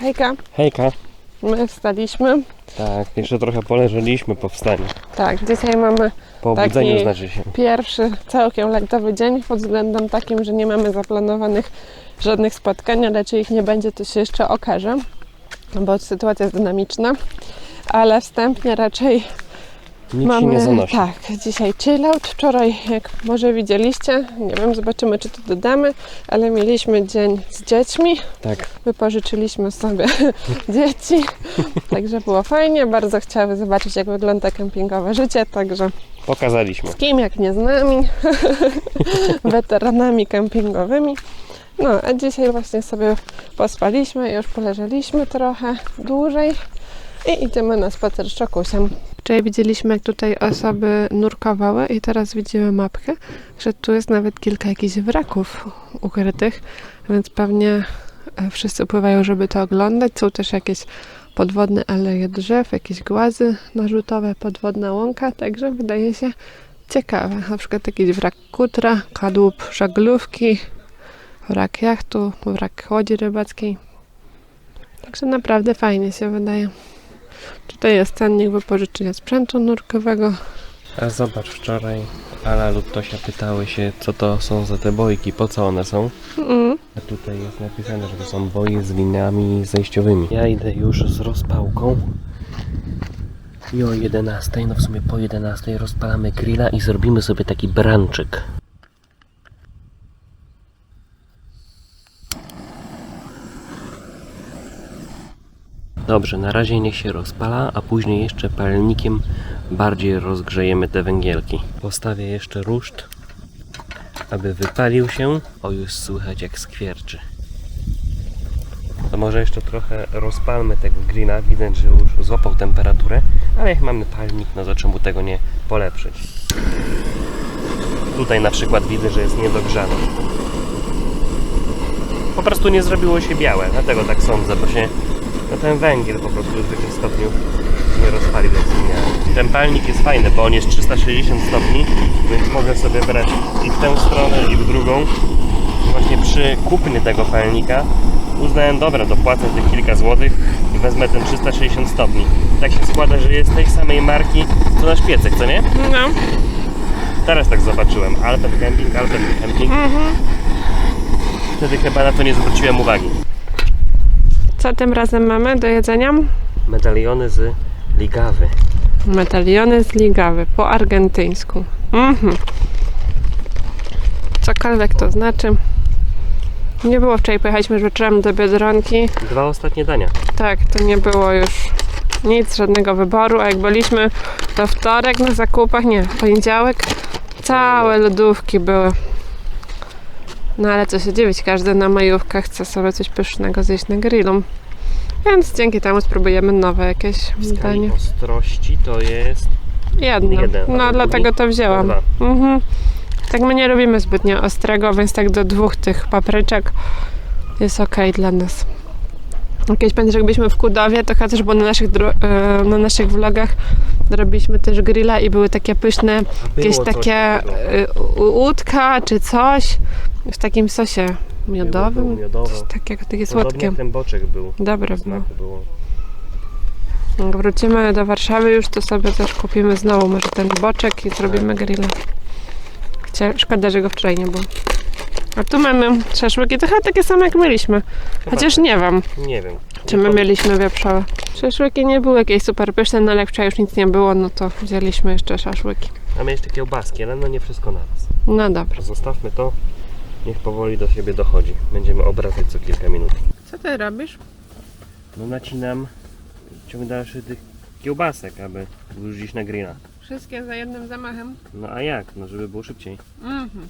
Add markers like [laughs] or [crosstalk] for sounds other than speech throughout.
Hejka, Hejka. my wstaliśmy. Tak, jeszcze trochę poleżeliśmy po wstaniu. Tak, dzisiaj mamy Po obudzeniu Taki- znaczy się. pierwszy całkiem lajtowy dzień pod względem takim, że nie mamy zaplanowanych żadnych spotkań, ale czy ich nie będzie, to się jeszcze okaże, bo sytuacja jest dynamiczna. Ale wstępnie raczej Nic mamy, nie zanosi. tak, dzisiaj chillout. Wczoraj, jak może widzieliście, nie wiem, zobaczymy czy to dodamy, ale mieliśmy dzień z dziećmi. Tak. Wypożyczyliśmy sobie [laughs] dzieci, także było fajnie. Bardzo chciały zobaczyć, jak wygląda kempingowe życie, także Pokazaliśmy. z kim, jak nie z nami, [laughs] weteranami kempingowymi. No, a dzisiaj właśnie sobie pospaliśmy, już poleżeliśmy trochę dłużej i idziemy na spacer z czokusiem. Wczoraj widzieliśmy, jak tutaj osoby nurkowały i teraz widzimy mapkę, że tu jest nawet kilka jakichś wraków ukrytych, więc pewnie e, wszyscy pływają, żeby to oglądać. Są też jakieś podwodne aleje drzew, jakieś głazy narzutowe, podwodna łąka, także wydaje się ciekawe. Na przykład jakiś wrak kutra, kadłub żaglówki, wrak jachtu, wrak łodzi rybackiej. Także naprawdę fajnie się wydaje. Tutaj jest cennik wypożyczenia sprzętu nurkowego. A zobacz, wczoraj Ala lub Tosia pytały się, co to są za te bojki, po co one są. Mm. A tutaj jest napisane, że to są boje z liniami zejściowymi. Ja idę już z rozpałką. I o 11, no w sumie po 11 rozpalamy grilla i zrobimy sobie taki branczyk. Dobrze, na razie niech się rozpala, a później jeszcze palnikiem bardziej rozgrzejemy te węgielki. Postawię jeszcze ruszt, aby wypalił się. O, już słychać jak skwierczy. To może jeszcze trochę rozpalmy tego grilla. Widać, że już złapał temperaturę, ale jak mamy palnik, no to czemu tego nie polepszyć? Tutaj na przykład widzę, że jest niedogrzane. Po prostu nie zrobiło się białe, dlatego tak sądzę, bo się no ten węgiel po prostu w jakimś stopniu nie rozpalił jak wspomniałem. Ten palnik jest fajny, bo on jest 360 stopni, więc mogę sobie brać i w tę stronę, i w drugą. Właśnie przy kupnie tego palnika uznałem, dobra, dopłacę tych kilka złotych i wezmę ten 360 stopni. Tak się składa, że jest tej samej marki, co nasz piecek, co nie? No. Teraz tak zobaczyłem. Alpen Camping, Alpen Camping. Wtedy chyba na to nie zwróciłem uwagi. Co tym razem mamy do jedzenia? Medaliony z ligawy. Medaliony z ligawy po argentyńsku. Mhm. Cokolwiek to znaczy. Nie było wczoraj, pojechaliśmy wieczorem do Biedronki. Dwa ostatnie dania. Tak, to nie było już nic, żadnego wyboru, a jak byliśmy we wtorek na zakupach, nie, w poniedziałek, całe lodówki były. No ale co się dziwić, każdy na majówkach chce sobie coś pysznego zjeść na grillu. Więc dzięki temu spróbujemy nowe jakieś W skali ostrości to jest Jedno. Jeden, a No drugi? dlatego to wzięłam. Dwa. Mhm. Tak my nie lubimy zbytnio ostrego, więc tak do dwóch tych papryczek jest ok dla nas. Kiedyś pamiętam, że jak byliśmy w Kudowie, to chyba też było na naszych, dro- e, na naszych vlogach, robiliśmy też grilla i były takie pyszne, jakieś takie e, u- łódka czy coś w takim sosie miodowym. Było miodowo. Coś takiego, takie słodkie. jak ten boczek był. Dobre było. Było. Jak wrócimy do Warszawy już, to sobie też kupimy znowu może ten boczek i zrobimy grilla. Chcia, szkoda, że go wczoraj nie było. A tu mamy szaszłyki, to chyba takie same jak mieliśmy. Chyba Chociaż nie wiem, Nie wiem. czy my mieliśmy wieprzowe. Szaszłyki nie były jakieś super pyszne, no ale jak wczoraj już nic nie było, no to wzięliśmy jeszcze szaszłyki. Mamy jeszcze kiełbaski, ale no nie wszystko naraz. No dobra. Zostawmy to. Niech powoli do siebie dochodzi. Będziemy obracać co kilka minut. Co ty robisz? No nacinam ciąg dalszy tych kiełbasek, aby wrzucić na grilla. Wszystkie za jednym zamachem. No a jak? No żeby było szybciej. Mhm.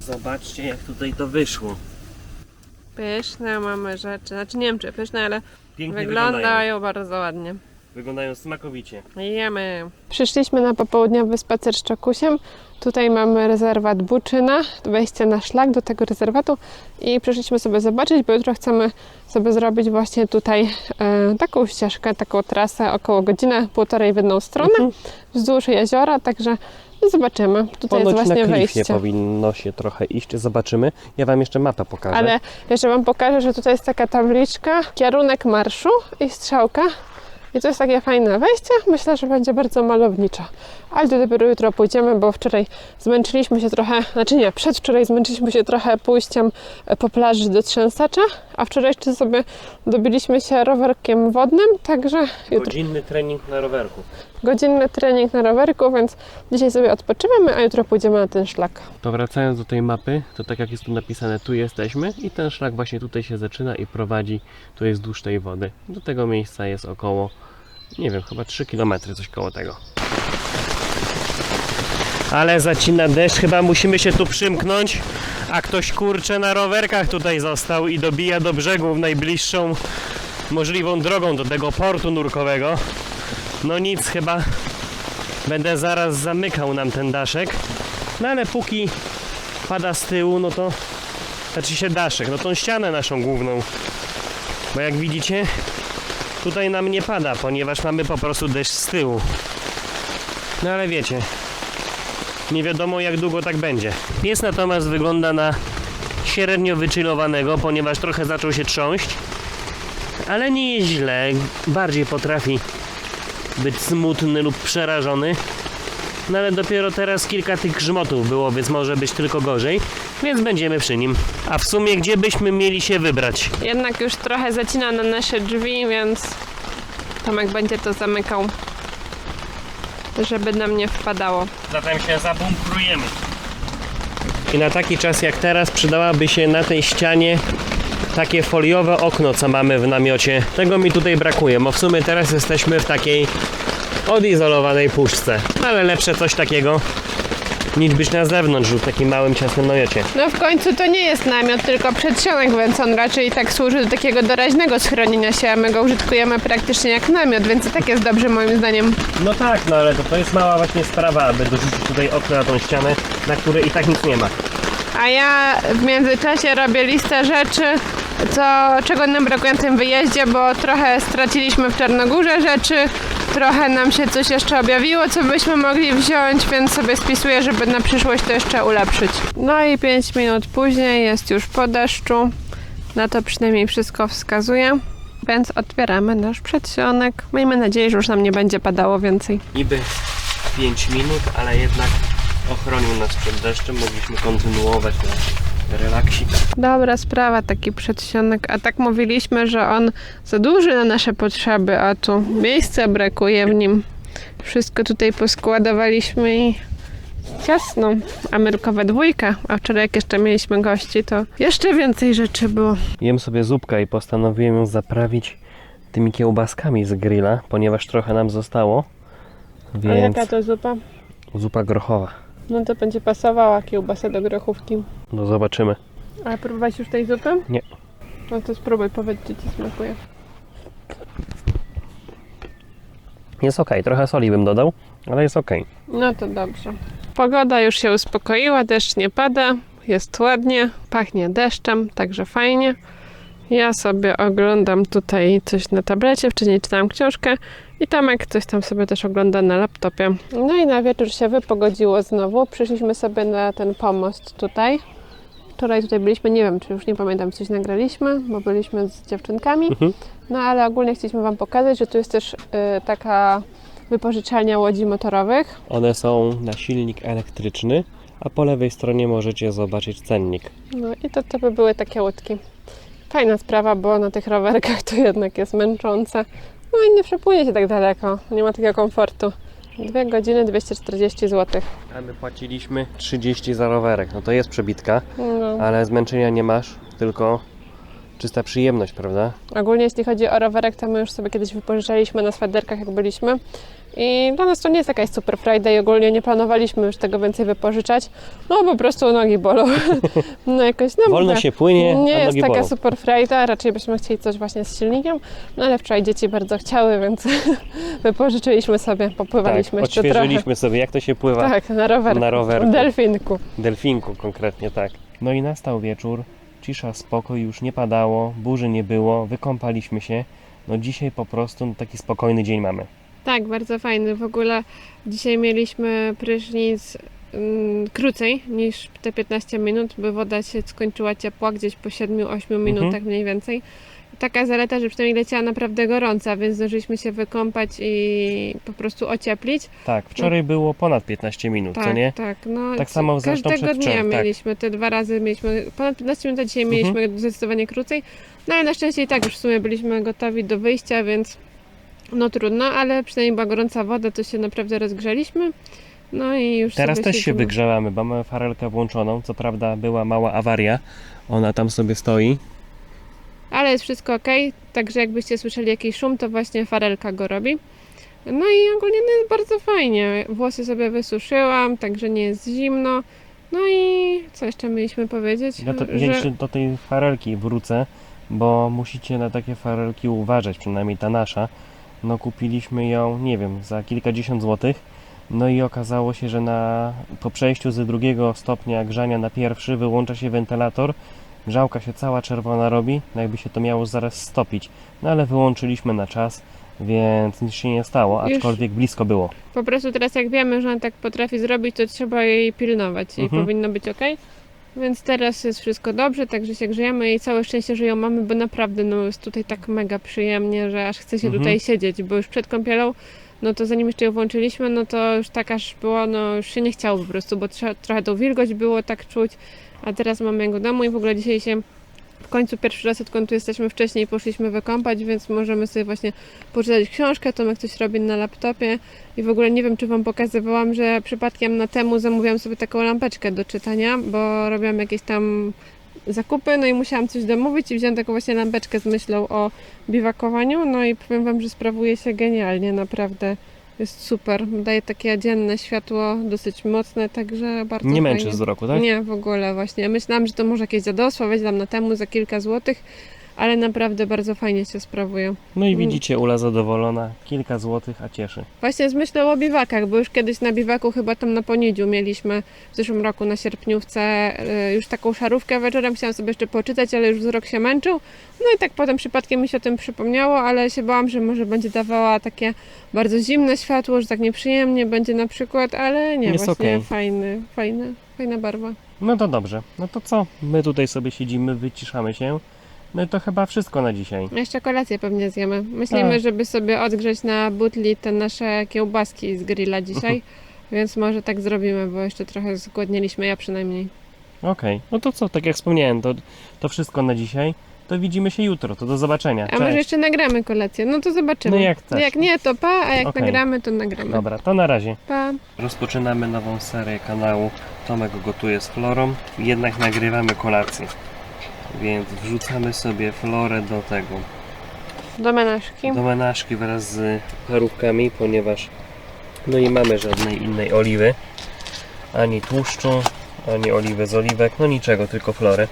Zobaczcie jak tutaj to wyszło. Pyszne mamy rzeczy. Znaczy nie wiem czy pyszne, ale Pięknie wyglądają wyglądają. bardzo ładnie. Wyglądają smakowicie. Jemy. Przyszliśmy na popołudniowy spacer z Czokusiem. Tutaj mamy rezerwat Buczyna, wejście na szlak do tego rezerwatu i przyszliśmy sobie zobaczyć, bo jutro chcemy sobie zrobić właśnie tutaj e, taką ścieżkę, taką trasę około godzinę, półtorej w jedną stronę wzdłuż jeziora, także No zobaczymy. Tutaj jest Ponoć na właśnie klifie wejście. powinno się trochę iść, zobaczymy. Ja Wam jeszcze mapę pokażę. Ale jeszcze Wam pokażę, że tutaj jest taka tabliczka, kierunek marszu i strzałka. I to jest takie fajne wejście. Myślę, że będzie bardzo malowniczo. Ale to dopiero jutro pójdziemy, bo wczoraj zmęczyliśmy się trochę, znaczy nie, przedwczoraj zmęczyliśmy się trochę pójściem e, po plaży do Trzęsacza, a wczoraj jeszcze sobie dobiliśmy się rowerkiem wodnym, także jutro Godzinny trening na rowerku. Godzinny trening na rowerku, więc dzisiaj sobie odpoczywamy, a jutro pójdziemy na ten szlak. To wracając do tej mapy, to tak jak jest tu napisane, tu jesteśmy i ten szlak właśnie tutaj się zaczyna i prowadzi, tu jest wzdłuż tej wody. Do tego miejsca jest około, nie wiem, chyba 3 km, coś koło tego. Ale zacina deszcz, chyba musimy się tu przymknąć, a ktoś kurcze na rowerkach tutaj został i dobija do brzegu w najbliższą możliwą drogą do tego portu nurkowego. No nic, chyba będę zaraz zamykał nam ten daszek. No ale póki pada z tyłu, no to znaczy się daszek, no tą ścianę naszą główną. Bo jak widzicie, tutaj nam nie pada, ponieważ mamy po prostu deszcz z tyłu. No ale wiecie, nie wiadomo jak długo tak będzie. Pies natomiast wygląda na średnio wychillowanego, ponieważ trochę zaczął się trząść. Ale nie jest źle, bardziej potrafi być smutny lub przerażony. No ale dopiero teraz kilka tych grzmotów było, więc może być tylko gorzej, więc będziemy przy nim. A w sumie gdzie byśmy mieli się wybrać? Jednak już trochę zacina na nasze drzwi, więc Tomek będzie to zamykał, żeby nam nie wpadało. Zatem się zabunkrujemy. I na taki czas jak teraz przydałaby się na tej ścianie takie foliowe okno, co mamy w namiocie. Tego mi tutaj brakuje, bo w sumie teraz jesteśmy w takiej odizolowanej puszce. Ale lepsze coś takiego niż być na zewnątrz w takim małym, ciasnym namiocie. No w końcu to nie jest namiot, tylko przedsionek, więc on raczej tak służy do takiego doraźnego schronienia się, a my go użytkujemy praktycznie jak namiot, więc i tak jest dobrze moim zdaniem. No tak, no ale to, to jest mała właśnie sprawa, aby dorzucić tutaj okno na tą ścianę, na której i tak nic nie ma. A ja w międzyczasie robię listę rzeczy, co, czego nam brakuje na tym wyjeździe, bo trochę straciliśmy w Czarnogórze rzeczy, trochę nam się coś jeszcze objawiło, co byśmy mogli wziąć, więc sobie spisuję, żeby na przyszłość to jeszcze ulepszyć. No i 5 minut później jest już po deszczu, na to przynajmniej wszystko wskazuje. Więc otwieramy nasz przedsionek. Miejmy nadzieję, że już nam nie będzie padało więcej. Niby 5 minut, ale jednak ochronił nas przed deszczem, mogliśmy kontynuować na relaksik. Dobra sprawa, taki przedsionek. A tak mówiliśmy, że on za duży na nasze potrzeby, a tu miejsca brakuje w nim. Wszystko tutaj poskładowaliśmy i ciasno. Amerykowa dwójka, a wczoraj jak jeszcze mieliśmy gości, to jeszcze więcej rzeczy było. Jem sobie zupkę i postanowiłem ją zaprawić tymi kiełbaskami z grilla, ponieważ trochę nam zostało. A Więc jaka to zupa? zupa grochowa. No to będzie pasowała kiełbasa do grochówki. No zobaczymy. Ale próbować już tej zupy? Nie. No to spróbuj, powiedz, czy ci smakuje. Jest ok, trochę soli bym dodał, ale jest ok. No to dobrze. Pogoda już się uspokoiła, deszcz nie pada, jest ładnie, pachnie deszczem, także fajnie. Ja sobie oglądam tutaj coś na tablecie, wcześniej czytałam książkę i Tomek coś tam sobie też ogląda na laptopie. No i na wieczór się wypogodziło znowu. Przyszliśmy sobie na ten pomost tutaj. Wczoraj tutaj byliśmy, nie wiem, czy już nie pamiętam, coś nagraliśmy, bo byliśmy z dziewczynkami. Mhm. No ale ogólnie chcieliśmy Wam pokazać, że tu jest też y, taka wypożyczalnia łodzi motorowych. One są na silnik elektryczny, a po lewej stronie możecie zobaczyć cennik. No i to, to by były takie łódki. Fajna sprawa, bo na tych rowerkach to jednak jest męczące. No i nie przepłynie się tak daleko, nie ma takiego komfortu. Dwie godziny 240 zł. A my płaciliśmy 30 za rowerek. No to jest przebitka, No. ale zmęczenia nie masz, tylko czysta przyjemność, prawda? Ogólnie jeśli chodzi o rowerek, to my już sobie kiedyś wypożyczaliśmy na swaderkach, jak byliśmy. I dla nas to nie jest jakaś super frajda i ogólnie nie planowaliśmy już tego więcej wypożyczać. No po prostu nogi bolą. [laughs] No jakoś, no Wolno mówię, się płynie, Nie jest taka bolą. super frajda, raczej byśmy chcieli coś właśnie z silnikiem, no ale wczoraj dzieci bardzo chciały, więc [laughs] wypożyczyliśmy sobie, Tak, popływaliśmy jeszcze trochę. sobie, jak to się pływa. Tak, na rowerku. Na rowerku. Delfinku. Delfinku konkretnie, tak. No i nastał wieczór, cisza, spokój, już nie padało, burzy nie było, wykąpaliśmy się. No dzisiaj po prostu no, taki spokojny dzień mamy. Tak, bardzo fajny. W ogóle dzisiaj mieliśmy prysznic mm, krócej niż te 15 minut, bo woda się skończyła ciepła gdzieś po 7-8 minutach mniej więcej. Taka zaleta, że przynajmniej leciała naprawdę gorąca, więc zdążyliśmy się wykąpać i po prostu ocieplić. Tak, wczoraj było ponad 15 minut, Tak, co nie? tak. No, Tak samo zresztą Każdego dnia tak. mieliśmy, te dwa razy mieliśmy ponad 15 minut, a dzisiaj Mhm. mieliśmy zdecydowanie krócej. No ale na szczęście i tak już w sumie byliśmy gotowi do wyjścia, więc no trudno, ale przynajmniej była gorąca woda, to się naprawdę rozgrzeliśmy. No i już Teraz też się wygrzewamy, bo mamy farelkę włączoną. Co prawda była mała awaria, ona tam sobie stoi. Ale jest wszystko ok, także jakbyście słyszeli jakiś szum, to właśnie farelka go robi. No i ogólnie no jest bardzo fajnie. Włosy sobie wysuszyłam, także nie jest zimno. No i co jeszcze mieliśmy powiedzieć? Ja, to, ja jeszcze do tej farelki wrócę, bo musicie na takie farelki uważać, przynajmniej ta nasza. No kupiliśmy ją, nie wiem, za kilkadziesiąt złotych. No i okazało się, że na, po przejściu ze drugiego stopnia grzania na pierwszy wyłącza się wentylator. Grzałka się cała czerwona robi, jakby się to miało zaraz stopić. No ale wyłączyliśmy na czas, więc nic się nie stało, Już- aczkolwiek blisko było. Po prostu teraz jak wiemy, że on tak potrafi zrobić, to trzeba jej pilnować i Mhm. powinno być ok. Więc teraz jest wszystko dobrze, także się grzejemy i całe szczęście, że ją mamy, bo naprawdę no, jest tutaj tak mega przyjemnie, że aż chce się Mhm. tutaj siedzieć, bo już przed kąpielą, no to zanim jeszcze ją włączyliśmy, no to już tak aż było, no już się nie chciało po prostu, bo trochę tą wilgoć było tak czuć, a teraz mamy w domu i w ogóle dzisiaj się w końcu pierwszy raz odkąd tu jesteśmy wcześniej poszliśmy wykąpać, więc możemy sobie właśnie poczytać książkę, Tomek coś robi na laptopie i w ogóle nie wiem, czy Wam pokazywałam, że przypadkiem na temu zamówiłam sobie taką lampeczkę do czytania, bo robiłam jakieś tam zakupy, no i musiałam coś domówić i wziąłem taką właśnie lampeczkę z myślą o biwakowaniu, no i powiem Wam, że sprawuje się genialnie, naprawdę jest super. Daje takie dzienne światło, dosyć mocne, także bardzo Nie fajnie. męczy wzroku, tak? Nie, w ogóle właśnie. Myślałam, że to może jakieś dziadostwo, weź tam na temu za kilka złotych, ale naprawdę bardzo fajnie się sprawuje. No i Mm. widzicie, Ula zadowolona, kilka złotych, a cieszy. Właśnie z myślą o biwakach, bo już kiedyś na biwaku chyba tam na Ponidziu mieliśmy w zeszłym roku na sierpniówce y, już taką szarówkę wieczorem. Chciałam sobie jeszcze poczytać, ale już wzrok się męczył. No i tak potem przypadkiem mi się o tym przypomniało, ale się bałam, że może będzie dawała takie bardzo zimne światło, że tak nieprzyjemnie będzie na przykład, ale nie, Jest właśnie okej. fajny, fajny, fajna barwa. No to dobrze. No to co? My tutaj sobie siedzimy, wyciszamy się. No i to chyba wszystko na dzisiaj. Jeszcze kolację pewnie zjemy. Myślimy, Tak. żeby sobie odgrzeć na butli te nasze kiełbaski z grilla dzisiaj, [laughs] więc może tak zrobimy, bo jeszcze trochę zgłodnieliśmy, ja przynajmniej. Okej, no to co? Tak jak wspomniałem, to, to wszystko na dzisiaj. To widzimy się jutro. To do zobaczenia. A może Cześć. jeszcze nagramy kolację? No to zobaczymy. No jak chcesz. Jak nie, to pa, a jak Okej. nagramy, to nagramy. Dobra, to na razie. Pa. Rozpoczynamy nową serię kanału Tomek gotuje z Florą. Jednak nagrywamy kolację. Więc wrzucamy sobie Florę do tego, Do menażki. do menażki wraz z parówkami, ponieważ no nie mamy żadnej innej oliwy. Ani tłuszczu, ani oliwy z oliwek, no niczego, tylko Florę.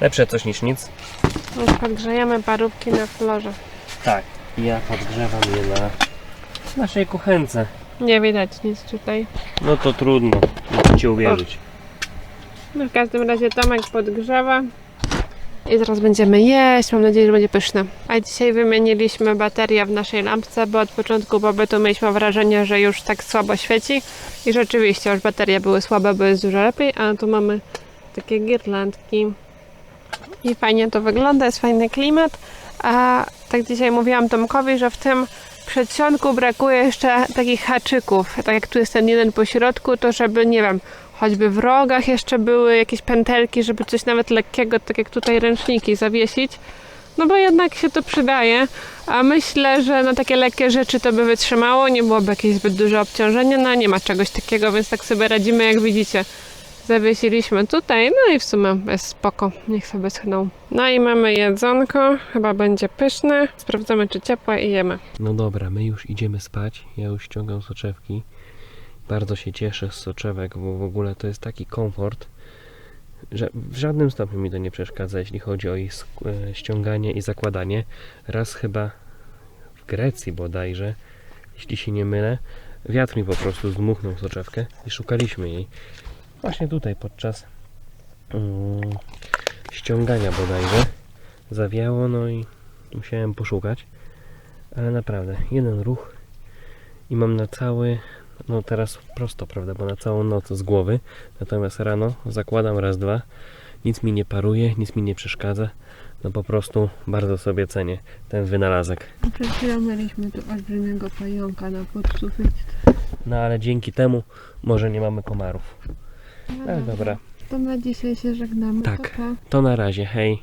Lepsze coś niż nic. Już podgrzejemy parówki na florze. Tak, ja podgrzewam je na naszej kuchence. Nie widać nic tutaj. No to trudno, musicie uwierzyć. No w każdym razie Tomek podgrzewa. I zaraz będziemy jeść. Mam nadzieję, że będzie pyszne. A dzisiaj wymieniliśmy baterię w naszej lampce, bo od początku pobytu mieliśmy wrażenie, że już tak słabo świeci. I rzeczywiście już baterie były słabe, bo jest dużo lepiej. A tu mamy takie girlandki. I fajnie to wygląda, jest fajny klimat. A tak dzisiaj mówiłam Tomkowi, że w tym przedsionku brakuje jeszcze takich haczyków. Tak jak tu jest ten jeden po środku, to żeby, nie wiem, choćby w rogach jeszcze były jakieś pętelki, żeby coś nawet lekkiego, tak jak tutaj ręczniki zawiesić. No bo jednak się to przydaje, a myślę, że na takie lekkie rzeczy to by wytrzymało, nie byłoby jakieś zbyt duże obciążenie, no nie ma czegoś takiego, więc tak sobie radzimy, jak widzicie. Zawiesiliśmy tutaj, no i w sumie jest spoko, niech sobie schną. No i mamy jedzonko, chyba będzie pyszne. Sprawdzamy, czy ciepłe i jemy. No dobra, my już idziemy spać. Ja już ściągam soczewki. Bardzo się cieszę z soczewek, bo w ogóle to jest taki komfort, że w żadnym stopniu mi to nie przeszkadza, jeśli chodzi o ich e, ściąganie i zakładanie. Raz chyba w Grecji bodajże, jeśli się nie mylę, wiatr mi po prostu zdmuchnął soczewkę i szukaliśmy jej. Właśnie tutaj podczas mm, ściągania bodajże zawiało, no i musiałem poszukać. Ale naprawdę, jeden ruch i mam na cały, no teraz prosto, prawda, bo na całą noc z głowy. Natomiast rano zakładam raz, dwa, nic mi nie paruje, nic mi nie przeszkadza. No po prostu bardzo sobie cenię ten wynalazek. Przed chwilą mieliśmy tu olbrzymiego pająka na podsufit. No ale dzięki temu może nie mamy komarów. No Ale dobra, To na dzisiaj się żegnamy. Tak. To to na razie, hej.